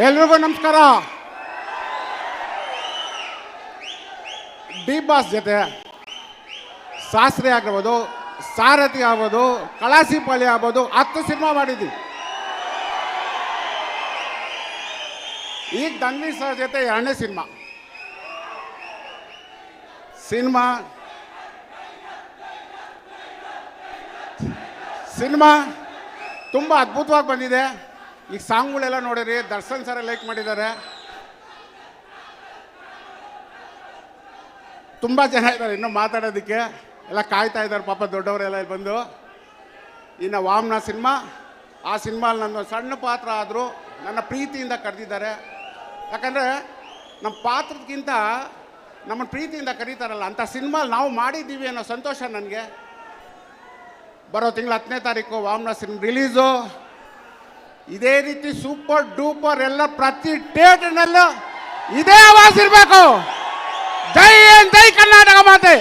ಎಲ್ರಿಗೂ ನಮಸ್ಕಾರ. D boss ಜೊತೆ ಶಾಸ್ತ್ರಿ ಆಗಿರ್ಬೋದು, ಸಾರಥಿ ಆಗ್ಬೋದು ಕಳಾಸಿಪಾಳಿ ಆಗ್ಬೋದು ಹತ್ತು ಸಿನಿಮಾ ಮಾಡಿದ್ವಿ. ಈಗ ದಂಡಿ ಸರ್ ಜೊತೆ ಎರಡನೇ ಸಿನಿಮಾ. ಸಿನಿಮಾ. ಸಿನಿಮಾ ತುಂಬ ಅದ್ಭುತವಾಗಿ ಬಂದಿದೆ. ಈಗ ಸಾಂಗ್ಗಳೆಲ್ಲ ನೋಡಿರಿ, ದರ್ಶನ್ ಸರ ಲೈಕ್ ಮಾಡಿದ್ದಾರೆ. ತುಂಬ ಜನ ಇದ್ದಾರೆ ಇನ್ನೂ ಮಾತಾಡೋದಕ್ಕೆ. ಎಲ್ಲ ಕಾಯ್ತಾ ಇದ್ದಾರೆ, ಪಾಪ ದೊಡ್ಡವರೆಲ್ಲ ಇಲ್ಲಿ ಬಂದು. ಇನ್ನು ವಾಮ್ನ ಸಿನಿಮಾ, ಆ ಸಿನಿಮಾಲಿ ನನ್ನ ಸಣ್ಣ ಪಾತ್ರ ಆದರೂ ನನ್ನ ಪ್ರೀತಿಯಿಂದ ಕರೆದಿದ್ದಾರೆ. ಯಾಕಂದರೆ ನಮ್ಮ ಪಾತ್ರಕ್ಕಿಂತ ನಮ್ಮ ಪ್ರೀತಿಯಿಂದ ಕರೀತಾರಲ್ಲ ಅಂಥ ಸಿನಿಮಾಲಿ ನಾವು ಮಾಡಿದ್ದೀವಿ ಅನ್ನೋ ಸಂತೋಷ ನನಗೆ. ಬರೋ ತಿಂಗಳ ಹತ್ತನೇ ತಾರೀಕು ವಾಮ್ನ ಸಿನಿಮಾ ರಿಲೀಸು. ಇದೇ ರೀತಿ ಸೂಪರ್ ಡೂಪರ್ ಎಲ್ಲ ಪ್ರತಿ ಡೇಟ್ನಲ್ಲೂ ಇದೇ ಆವಾಸ ಇರಬೇಕು. ಜೈ ಜೈ ಕರ್ನಾಟಕ ಮಾತೆ.